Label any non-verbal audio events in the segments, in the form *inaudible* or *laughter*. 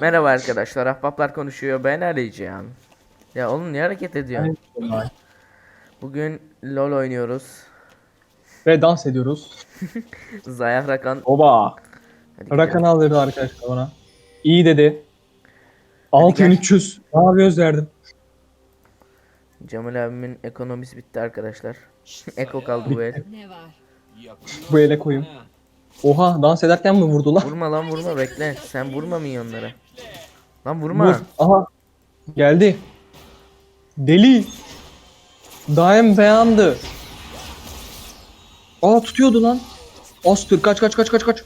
Merhaba arkadaşlar, Ahbaplar konuşuyor. Ben Ali Cihan. Ya oğlum niye hareket ediyorsun? Bugün LoL oynuyoruz. Ve dans ediyoruz. *laughs* Zayah Rakan. Oba. Hadi Rakan gidelim. aldırdı arkadaşlar bana. İyi dedi. 6300. Ne yapıyoruz derdim. Cemal abimin ekonomisi bitti arkadaşlar. Eko kaldı bu el. Ne var? Bu ele koyayım. Oha dans ederken mi vurdu lan? Vurma lan vurma bekle. Sen vurma minyonlara. Lan vurma. Vur. Aha. Geldi. Deli. Daim beyandı. Aa tutuyordu lan. Astır kaç kaç kaç kaç kaç.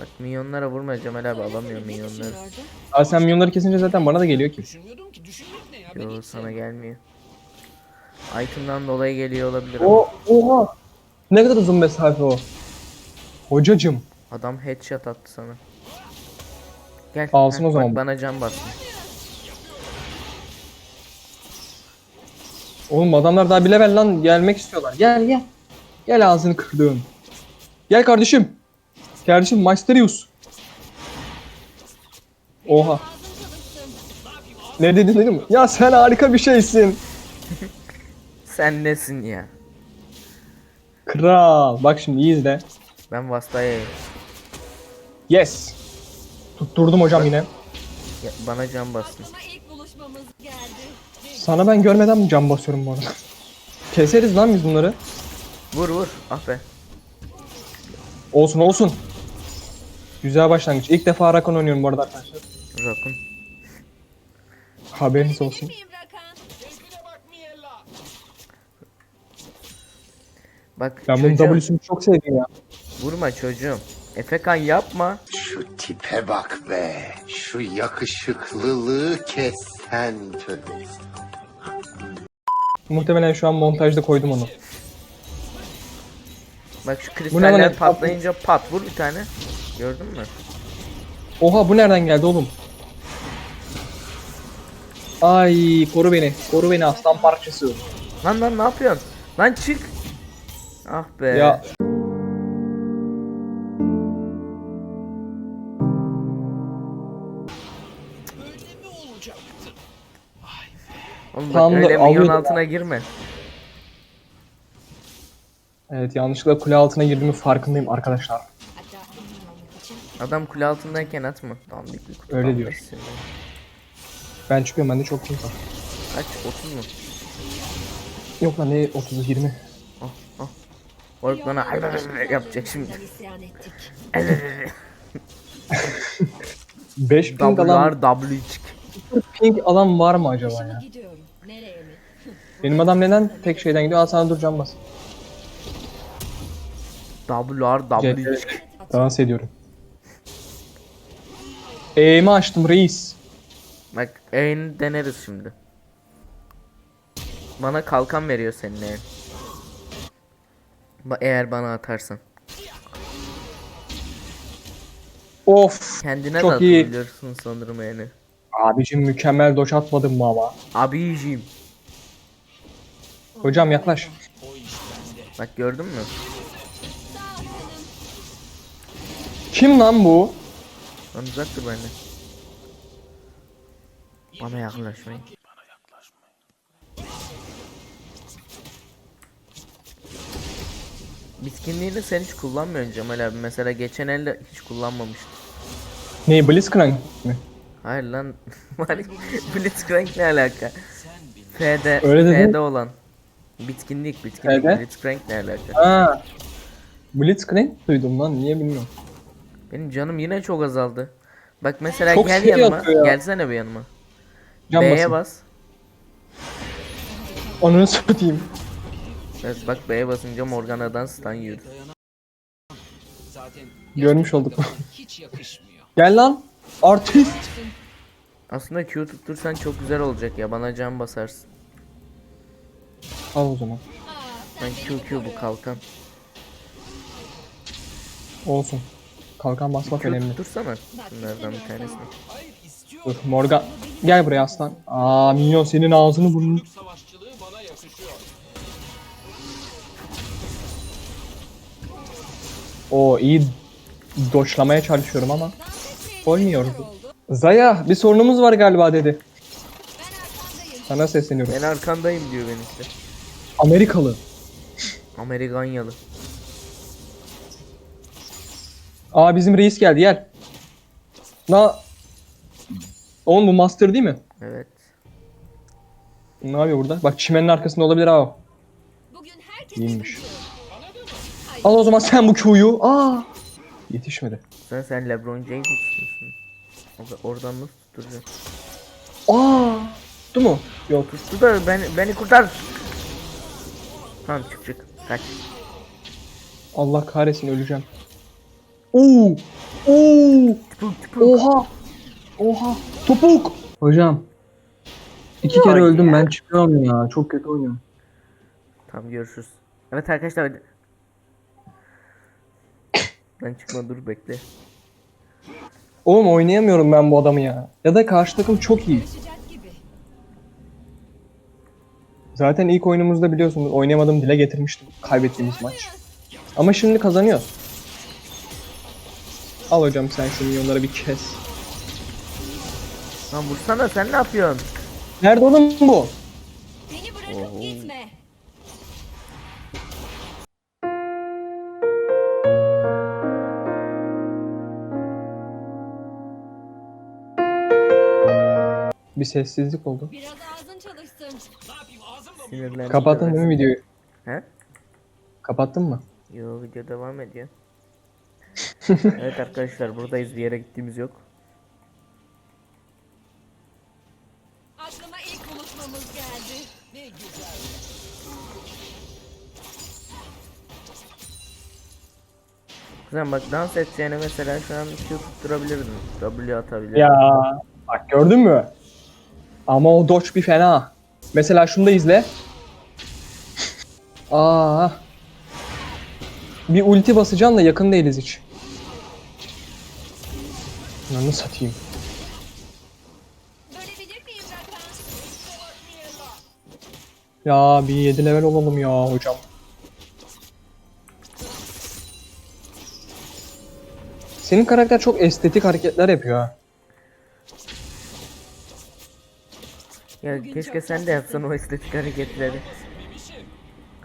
Bak minyonlara vurma Cemal abi alamıyor minyonları. Aa sen milyonları kesince zaten bana da geliyor ki. Düşünmüyordum ki düşünmek ne ya? Ben Yo sana gelmiyor. Item'dan dolayı geliyor olabilir ama. O oha. Ne kadar uzun mesafe o. Hocacım. Adam headshot attı sana. Gel. Alsın heh, o zaman. Bak bana can bastın. Oğlum adamlar daha bir level lan gelmek istiyorlar. Gel gel. Gel ağzını kırdığım. Gel kardeşim. Kardeşim Maesterius. Oha. Ne dedin dedim? Ya sen harika bir şeysin. *laughs* Sen nesin ya? Kral. Bak şimdi iyi izle. Ben Vasta'yayım. Yes. Tutturdum hocam yine. Ya, bana can bastın. Ama ilk buluşmamız geldi. Sana ben görmeden mi cam basıyorum bu arada? *laughs* Keseriz lan biz bunları. Vur vur. Ah be. Olsun olsun. Güzel başlangıç. İlk defa Rakon oynuyorum bu arada arkadaşlar. Rakun. Haberiniz olsun. Miyim Rakan? Bak Ben bunun çocuğum, W'sunu çok sevdim ya. Vurma çocuğum. Efekan yapma. Şu tipe bak be. Şu yakışıklılığı kes sen tövbe. Muhtemelen şu an montajda koydum onu. Bak şu kristaller lan? patlayınca pat vur bir tane. Gördün mü? Oha bu nereden geldi oğlum? Ay koru beni. Koru beni aslan parçası. Lan lan ne yapıyorsun? Lan çık. Ah be. Ya Oğlum bak tam da öyle minyon alıyordum altına girme. evet yanlışlıkla kule altına girdiğimin farkındayım arkadaşlar. Adam kule altındayken atma. Dandik bir kutu Öyle kaldı diyor. ikisinde. Ben çıkıyorum bende çok kim var. Kaç? 30 mu? Yok lan ne 30 20. Ah ah. Ork bana yapacak şimdi. isyan ettik. 5 ping alan, WR W çık. ping alan var mı acaba ya? gidiyorum. Benim adam neden tek şeyden gidiyor? Al sana dur can bas. WR W CT. Dans ediyorum. Eğimi açtım reis. Bak en deneriz şimdi. Bana kalkan veriyor senin eğin. Ba eğer bana atarsan. Of. Kendine Çok de iyi. atabiliyorsun sanırım yani. Abicim mükemmel doç atmadım mı ama? Abiciğim. Hocam yaklaş. Bak gördün mü? Kim lan bu? Lan uzak dur benden. Bana yaklaşmayın. Bitkinliğini sen hiç kullanmıyorsun Cemal abi. Mesela geçen elde hiç kullanmamıştın. Ne Blitzcrank mi? Hayır lan. *laughs* Blitzcrank ne alaka? F'de, Öyle. F'de olan. Bitkinlik, bitkinlik. F'de? Blitzcrank ne alaka? Blitzcrank duydum lan niye bilmiyorum. Benim canım yine çok azaldı. Bak mesela Çok gel şey yanıma. ya. Gelsene bir yanıma. Can B'ye basın. bas. Onu satayım. Evet bak B'ye basınca Morgana'dan stun yiyordu. Zaten Görmüş olduk. *laughs* Gel lan. Artist. Aslında Q tuttursan çok güzel olacak ya. Bana can basarsın. Al o zaman. Ben Q Q bu kalkan. Olsun. Kalkan basmak Q önemli. tuttursana. Bunlardan bir tanesini. Dur Morgan. Gel buraya aslan. Aa minyon senin ağzını burnunu. O iyi doçlamaya çalışıyorum ama. Olmuyor. Zaya bir sorunumuz var galiba dedi. Sana sesleniyorum. Ben arkandayım diyor ben işte. Amerikalı. Amerikanyalı. Aa bizim reis geldi gel. Na Oğlum bu master değil mi? Evet. Ne yapıyor burada? Bak çimenin arkasında olabilir abi. Bugün herkese İyiymiş. Al o zaman sen bu Q'yu. Aa. Yetişmedi. Sen sen LeBron James? Orada- Oradan nasıl tutturacaksın? Aa. Tuttu mu? Yok. Tuttu da beni, beni kurtar. Tamam çık çık. Kaç. Allah kahretsin öleceğim. Oo. Oo. Tıpık tıpık. Oha. Oha. Topuk. Hocam. İki kere öldüm ya. ben çıkıyorum ya. Çok kötü oynuyorum. Tamam görüşürüz. Evet arkadaşlar. Ben çıkma dur bekle. Oğlum oynayamıyorum ben bu adamı ya. Ya da karşı takım çok iyi. Zaten ilk oyunumuzda biliyorsunuz oynayamadığımı dile getirmiştim. Kaybettiğimiz maç. Ama şimdi kazanıyor. Al hocam sen şu milyonları bir kes. Lan vursana sen ne yapıyorsun? Nerede oğlum bu? Beni bırakıp Oho. gitme. Bir sessizlik oldu. Biraz Sinirlendim. Kapattın de değil mi videoyu? He? Kapattın mı? Yo video devam ediyor. *laughs* evet arkadaşlar buradayız bir yere gittiğimiz yok. Aklıma ilk buluşmamız geldi. Ne güzel. Kuzen bak dans edeceğine mesela şu an Q tutturabilirdin. W atabilirdin. Ya bak gördün mü? Ama o dodge bir fena. Mesela şunu da izle. *laughs* Aa. Bir ulti basacaksın da yakın değiliz hiç. Lan satayım. Ya bir 7 level olalım ya hocam. Senin karakter çok estetik hareketler yapıyor ha. Ya Bugün keşke çok sen de yapsan o estetik hareketleri.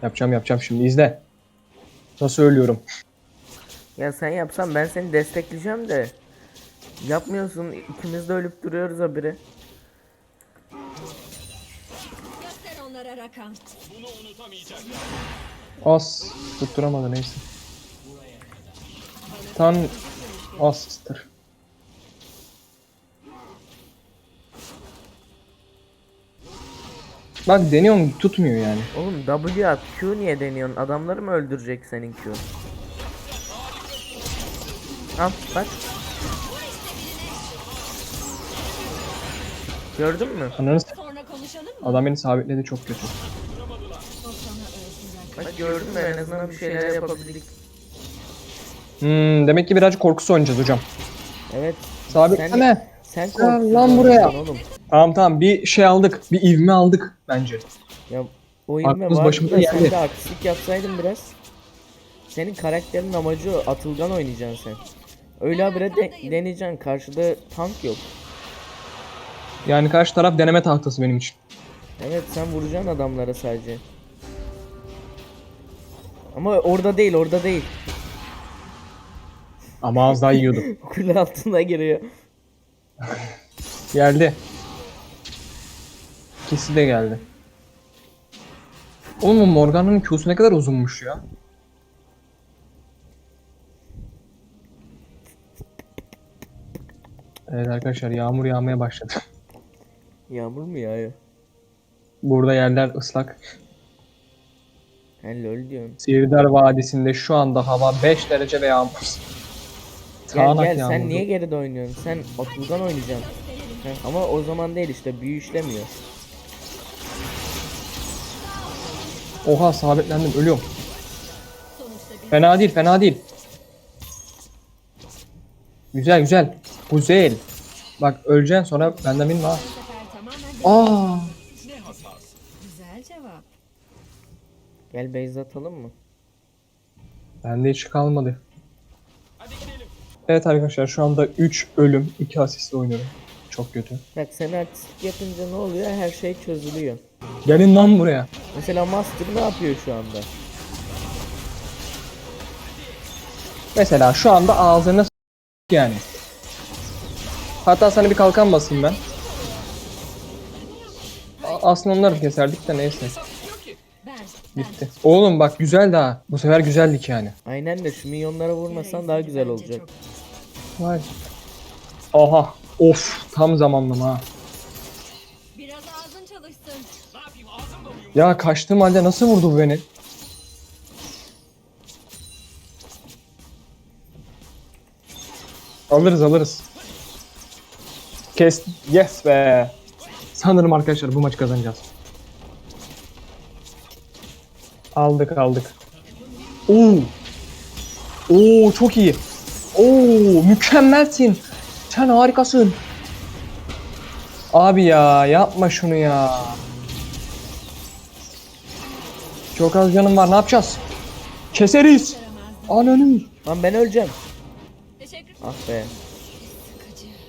Yapacağım yapacağım şimdi izle. Nasıl ölüyorum? Ya sen yapsan ben seni destekleyeceğim de. Yapmıyorsun ikimiz de ölüp duruyoruz habire. Göster onlara Rakan. Bunu unutamayacaklar. As tutturamadı neyse. Tan astır. Bak deniyorum tutmuyor yani. Oğlum W at Q niye deniyorsun? Adamları mı öldürecek senin Q? Al bak. Gördün mü? Ananı s- adam beni sabitledi çok kötü. Bak gördün mü en azından bir şeyler yapabildik. Hmm, demek ki birazcık korkusu oynayacağız hocam. Evet. Sabitleme. Sen Gel korktun lan buraya. Oğlum. Tamam tamam bir şey aldık. Bir ivme aldık bence. Ya o ilme Aklımız da sen geldi. de aksilik yapsaydın biraz. Senin karakterin amacı atılgan oynayacaksın sen. Öyle habire de deneyeceksin. Karşıda tank yok. Yani karşı taraf deneme tahtası benim için. Evet sen vuracaksın adamlara sadece. Ama orada değil orada değil. Ama az daha yiyordu. *laughs* Kule altına giriyor. Geldi. İkisi de geldi. Oğlum Morgana'nın Q'su ne kadar uzunmuş ya. Evet arkadaşlar yağmur yağmaya başladı. *laughs* Yağmur mu yağıyor? Burada yerler ıslak. He lol diyorsun. Sihirdar Vadisi'nde şu anda hava 5 derece ve yağmur. Gel Sağanak gel yağmur. sen niye geride oynuyorsun? Sen atılgan oynayacaksın. Ama o zaman değil işte büyü işlemiyor. Oha sabitlendim ölüyorum. Fena değil fena değil. Güzel güzel. Güzel. Bak öleceksin sonra benden bilme ha. Aa. Güzel cevap. Gel base atalım mı? Bende hiç kalmadı. Hadi gidelim. Evet arkadaşlar şu anda 3 ölüm 2 asistle oynuyorum. Çok kötü. Bak sen artistlik yapınca ne oluyor? Her şey çözülüyor. Gelin lan buraya. Mesela Master ne yapıyor şu anda? Mesela şu anda ağzına s- yani. Hatta sana bir kalkan basayım ben. A- aslında onları keserdik de neyse. Gitti. Oğlum bak güzel daha. Bu sefer güzeldik yani. Aynen de şu minyonlara vurmasan daha güzel olacak. Vay. Aha. Of tam zamanlama ha. Ya kaçtığım halde nasıl vurdu bu beni? Alırız alırız. Kes. Yes be. Sanırım arkadaşlar bu maç kazanacağız. Aldık aldık. Oo. Oo çok iyi. Oo mükemmelsin. Sen harikasın. Abi ya yapma şunu ya. Çok az canım var ne yapacağız? Keseriz. Ananı. Lan ben öleceğim. Ah be.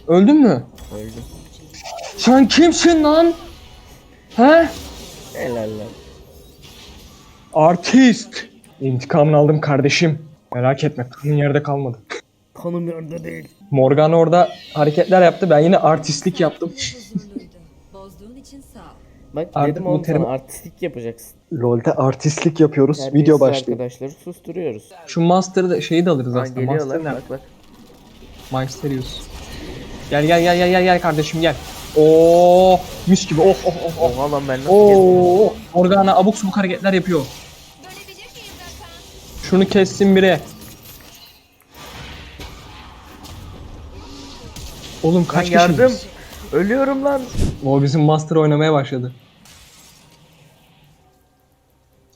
Öldün mü? Öldüm. Sen kimsin lan? He? Helal lan. Artist. İntikamını aldım kardeşim. Merak etme kanın yerde kalmadı. Kanım yerde değil. Morgan orada hareketler yaptı ben yine artistlik yaptım. huzurluydu. Bozduğun için sağ ol. Bak Artık dedim oğlum terim- sana artistlik yapacaksın. LoL'de artistlik yapıyoruz. Terbiyesiz arkadaşları susturuyoruz. Şu Master'ı da şeyi de alırız Ha, aslında. geliyorlar Master bak bak. Mysterious. Gel gel gel gel gel gel kardeşim gel. Oo mis gibi. Oh oh oh oh. Oha lan ben nasıl geldim? Oo Morgana abuk subuk hareketler yapıyor. Şunu kessin biri. Oğlum Lan kaç yardım. kişiyiz? Ölüyorum lan. O bizim Master oynamaya başladı.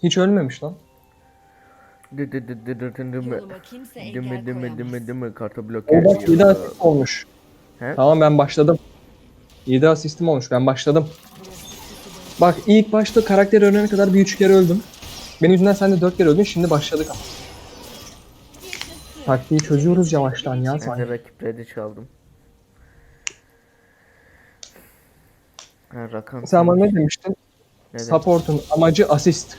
Hiç ölmemiş lan. Dı dı dı dı dı dı dı mı? Yoluma kimse engel Dımı dımı koyamaz. dımı dımı kartı blok O bak 7 ediyor. asist olmuş. He? Tamam ben başladım. 7 asistim olmuş ben başladım. Bak ilk başta karakter öğrenene kadar bir 3 kere öldüm. Benim yüzümden sen de 4 kere öldün şimdi başladık ama. Taktiği çözüyoruz yavaştan ya Ben de sanki. rakip red'i çaldım. Ha Rakan. Sen bana ne demiştin? Ne dedim? Support'un amacı asist.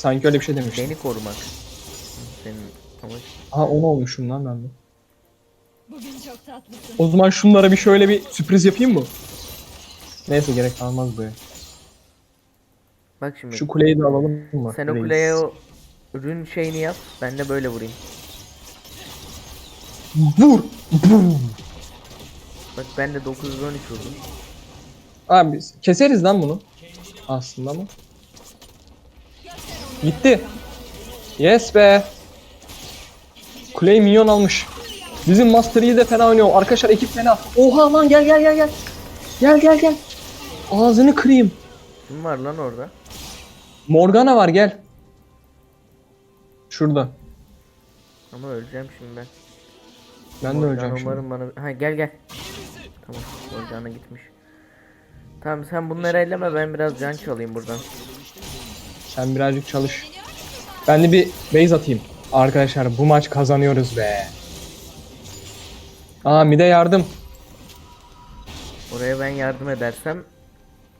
Sanki öyle bir şey demiştin. Beni korumak. Senin ama Ha onu olmuşum lan ben de. Bugün çok tatlısın. O zaman şunlara bir şöyle bir sürpriz yapayım mı? Neyse gerek kalmaz buraya. bak şimdi. Şu kuleyi de alalım mı? sen o reis? kuleye o ürün şeyini yap. Ben de böyle vurayım. Vur! Vur! Bak ben de 913 vurdum. Abi biz keseriz lan bunu. Aslında ama. Gitti. Yes be. Kuleyi minyon almış. Bizim Master Yi de fena oynuyor. Arkadaşlar ekip fena. Oha lan gel gel gel gel. Gel gel gel. Ağzını kırayım. Kim var lan orada? Morgana var gel. Şurada. Ama öleceğim şimdi ben. Ben de Morgana öleceğim şimdi. umarım bana... Ha gel gel. Tamam. Morgana gitmiş. Tamam sen bunları elleme ben biraz can çalayım buradan. Sen birazcık çalış. Ben de bir base atayım. Arkadaşlar bu maç kazanıyoruz be. Aa mide yardım. Oraya ben yardım edersem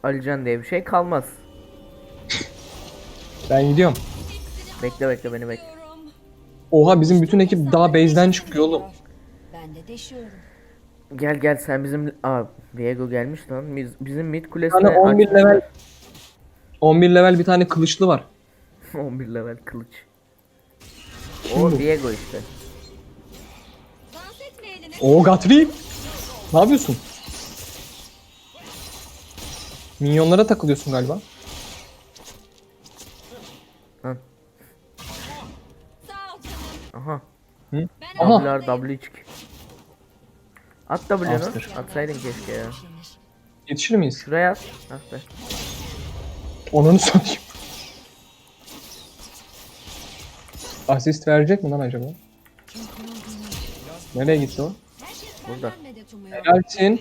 Alican diye bir şey kalmaz. Ben gidiyorum. Bekle bekle beni bekle. Oha bizim bütün ekip daha base'den çıkıyor oğlum. Ben de deşiyorum. Gel gel sen bizim... Aa Diego gelmiş lan. Biz, bizim mid kulesine... tane 11 aç- level 11 level bir tane kılıçlı var. *laughs* 11 level kılıç. Kim O bu? Diego işte. Oo Gatri. Ne yapıyorsun? Minyonlara takılıyorsun galiba. Canım. Aha. Hı? Aha. W çık. At W'nu. Atsaydın keşke ya. Yetişir miyiz? Şuraya at. Ah be. Onu satayım. Asist verecek mi lan acaba? Nereye gitti o? Burada. Gelsin.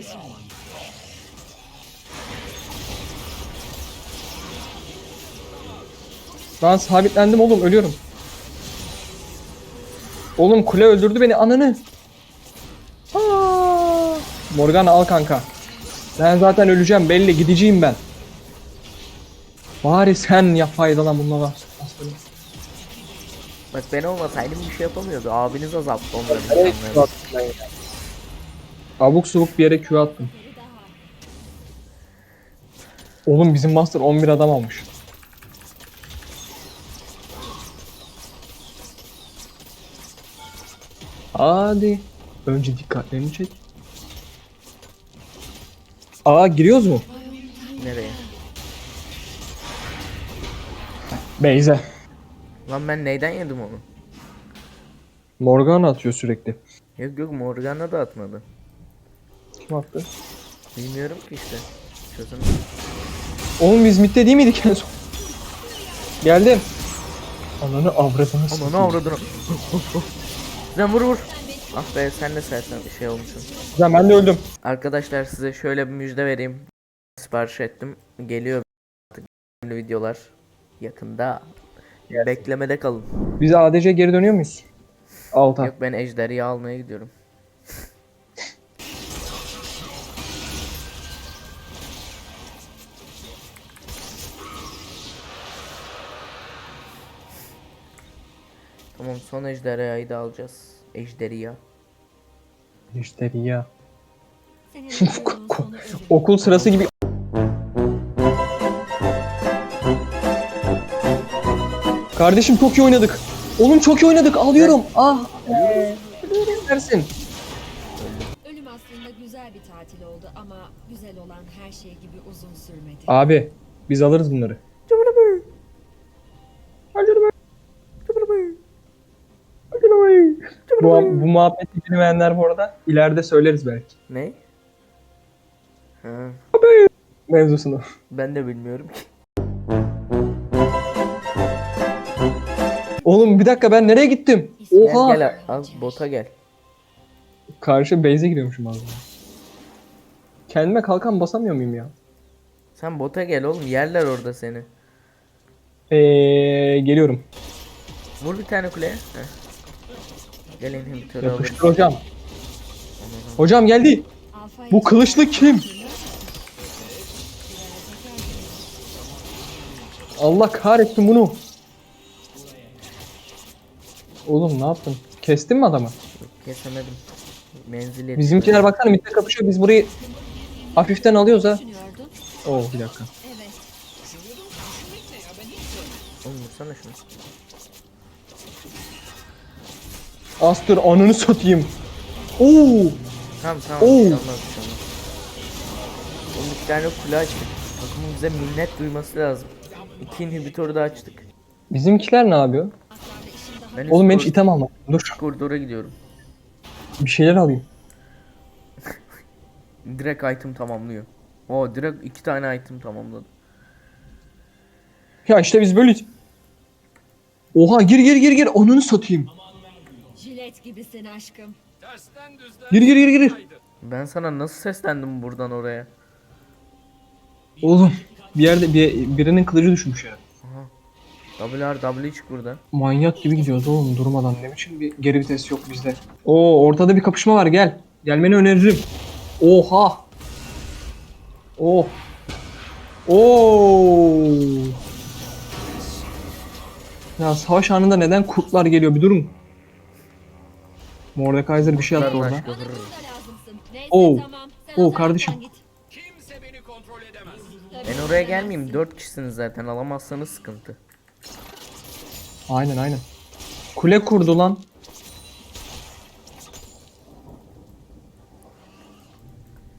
Ben sabitlendim oğlum ölüyorum. Oğlum kule öldürdü beni ananı. Morgana al kanka. Ben zaten öleceğim belli gideceğim ben. Bari sen yap faydalan bunlara. Bak ben olmasaydım bir şey yapamıyordu. Abiniz azalttı onları. Nereye insanları. Q attım ben ya? Abuk subuk bir yere Q attım. Oğlum bizim master 11 adam almış. Hadi. Önce dikkatlerini çek. Aa giriyoruz mu? Beyze. Lan ben neyden yedim onu? Morgana atıyor sürekli. Yok yok Morgana da atmadı. Kim attı? Bilmiyorum ki işte. Çözüm. Oğlum biz midde değil miydik en son? Geldim. Ananı avradını Ama satayım. ne avradını. Sen vur vur. Ah be sen de sersen bir şey olmuşsun. Güzel, ben de öldüm. Arkadaşlar size şöyle bir müjde vereyim. Sipariş ettim. Geliyor artık videolar yakında. Beklemede kalın. Biz ADC geri dönüyor muyuz? Alta. Yok ben ejderi almaya gidiyorum. *laughs* Tamam son ejderhayı da alacağız. Ejderiya. İşte ya. Senin *laughs* yolun sonu ölüm. Okul sırası gibi. Kardeşim çok iyi oynadık. Oğlum çok iyi oynadık. Alıyorum. Ah. Ee, Dersin. Ölüm aslında güzel bir tatil oldu ama güzel olan her şey gibi uzun sürmedi. Abi biz alırız bunları. Bu, bu muhabbeti bilmeyenler bu arada ileride söyleriz belki. Ne? Ha, Mevzusunu. ben de bilmiyorum ki. Oğlum bir dakika ben nereye gittim? Gel Oha. gel al bota gel. Karşı base'e gidiyormuşum az daha. Kendime kalkan basamıyor muyum ya? Sen bota gel oğlum yerler orada seni. Eee geliyorum. Vur bir tane kuleye. Heh. Gel inhibitörü Yapıştır alırız. hocam. Hocam geldi. Bu kılıçlı kim? Allah kahretsin bunu. Oğlum ne yaptın? Kestin mi adamı? Kesemedim. Menzili Bizimkiler baksana mitte kapışıyor. Biz burayı hafiften alıyoruz ha. Oo bir dakika. Evet. Oğlum vursana şunu. Astır ananı satayım. Oo. Tamam tamam. Oo. Bir şey olmaz bir şey olmaz. Oğlum iki tane kule açtık. Takımın bize minnet duyması lazım. İki inhibitörü de açtık. Bizimkiler ne yapıyor? Ben Oğlum ben hiç item almadım. Dur. koridora gidiyorum. Bir şeyler alayım. *laughs* Direkt item tamamlıyor. Oo direkt iki tane item tamamladı. Ya işte biz böyleyiz. Oha gir gir gir gir. Ananı satayım. jilet gibisin aşkım. Gir gir gir gir. Ben sana nasıl seslendim buradan oraya? Oğlum bir yerde bir, birinin kılıcı düşmüş ya. WRW çık burada. Manyak gibi gidiyoruz oğlum durmadan. Ne biçim bir geri vites yok bizde. Oo ortada bir kapışma var gel. Gelmeni öneririm. Oha. Oh. Oo. Ya savaş anında neden kurtlar geliyor bir durun. Mordekaiser bir şey attı orada. Oo. Oo, o kardeşim. taraftan git. Kimse beni kontrol edemez. Ben oraya gelmeyeyim. Dört kişisiniz zaten. Alamazsanız sıkıntı. Aynen aynen. Kule kurdu lan.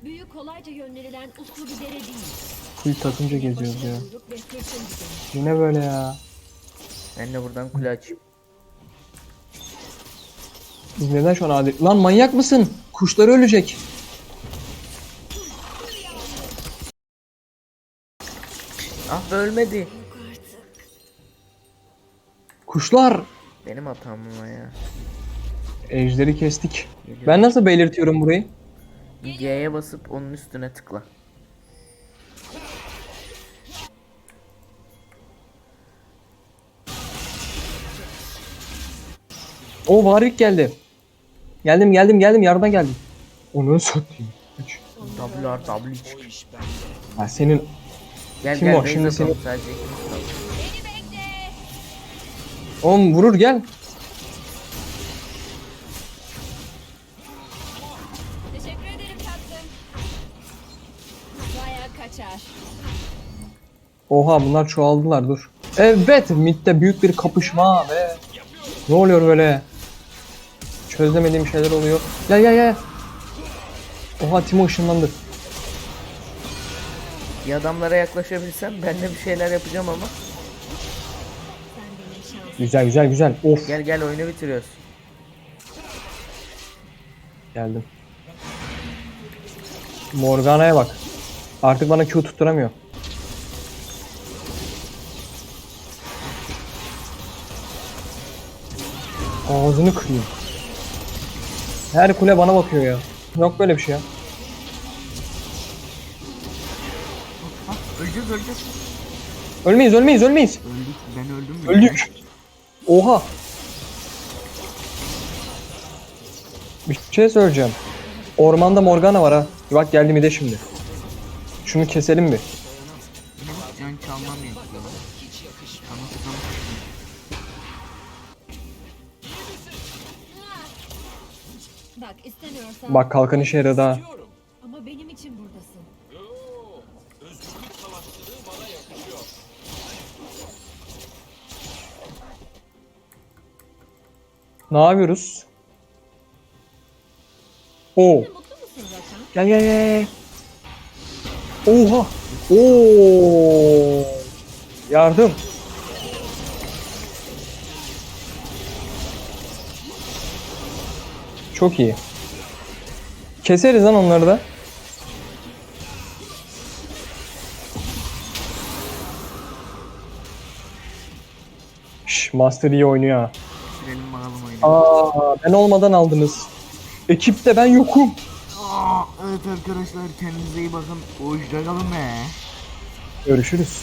Büyü kolayca yönlenilen uslu bir dere değil. Full takımca geziyoruz ya. Kuyruk ve. Yine böyle ya. Ben de buradan kule açayım. Biz neden şu an adi... Lan manyak mısın? Kuşlar ölecek. Ah be ölmedi. Kuşlar. Benim hatam mı ya? Ejderi kestik. Geliyor. Ben nasıl belirtiyorum burayı? G'ye basıp onun üstüne tıkla. O Warwick geldi. Geldim geldim geldim yardıma geldim. Onu satayım. W artı W çık. Ha, senin Gel Kim gel o? Şimdi seni- sadece ikimiz. Oğlum vurur gel. Teşekkür ederim tatlım. Baya kaçar. Oha bunlar çoğaldılar dur. Evet midde büyük bir kapışma ve ne oluyor böyle? Çözemediğim şeyler oluyor. Gel gel gel. Oha Timo ışınlandı. Bir adamlara yaklaşabilsem ben de bir şeyler yapacağım ama. Güzel güzel güzel. Of Gel gel oyunu bitiriyoruz. geldim. Morgana'ya bak. Artık bana Q tutturamıyor. Ağzını kırayım. Her kule bana bakıyor ya. Yok böyle bir şey ya. Öleceğiz öleceğiz. Ölmeyiz ölmeyiz ölmeyiz. Öldük ben öldüm mü? Öldük. Oha. Bir şey söyleyeceğim. Ormanda Morgana var ha. Bak geldi mi de şimdi. Şunu keselim bir. Can çalmam yetiyor. Tamam tamam. Bak istemiyorsan Bak kalkan işe yaradı ha. Ne yapıyoruz? Oo. Gel gel gel. Oha. Oo. Yardım. Çok iyi. Keseriz lan onları da. Şş, Master iyi oynuyor ha. Aa, ben olmadan aldınız. Ekipte ben yokum. Aa, evet arkadaşlar kendinize iyi bakın. Hoşçakalın be. Görüşürüz.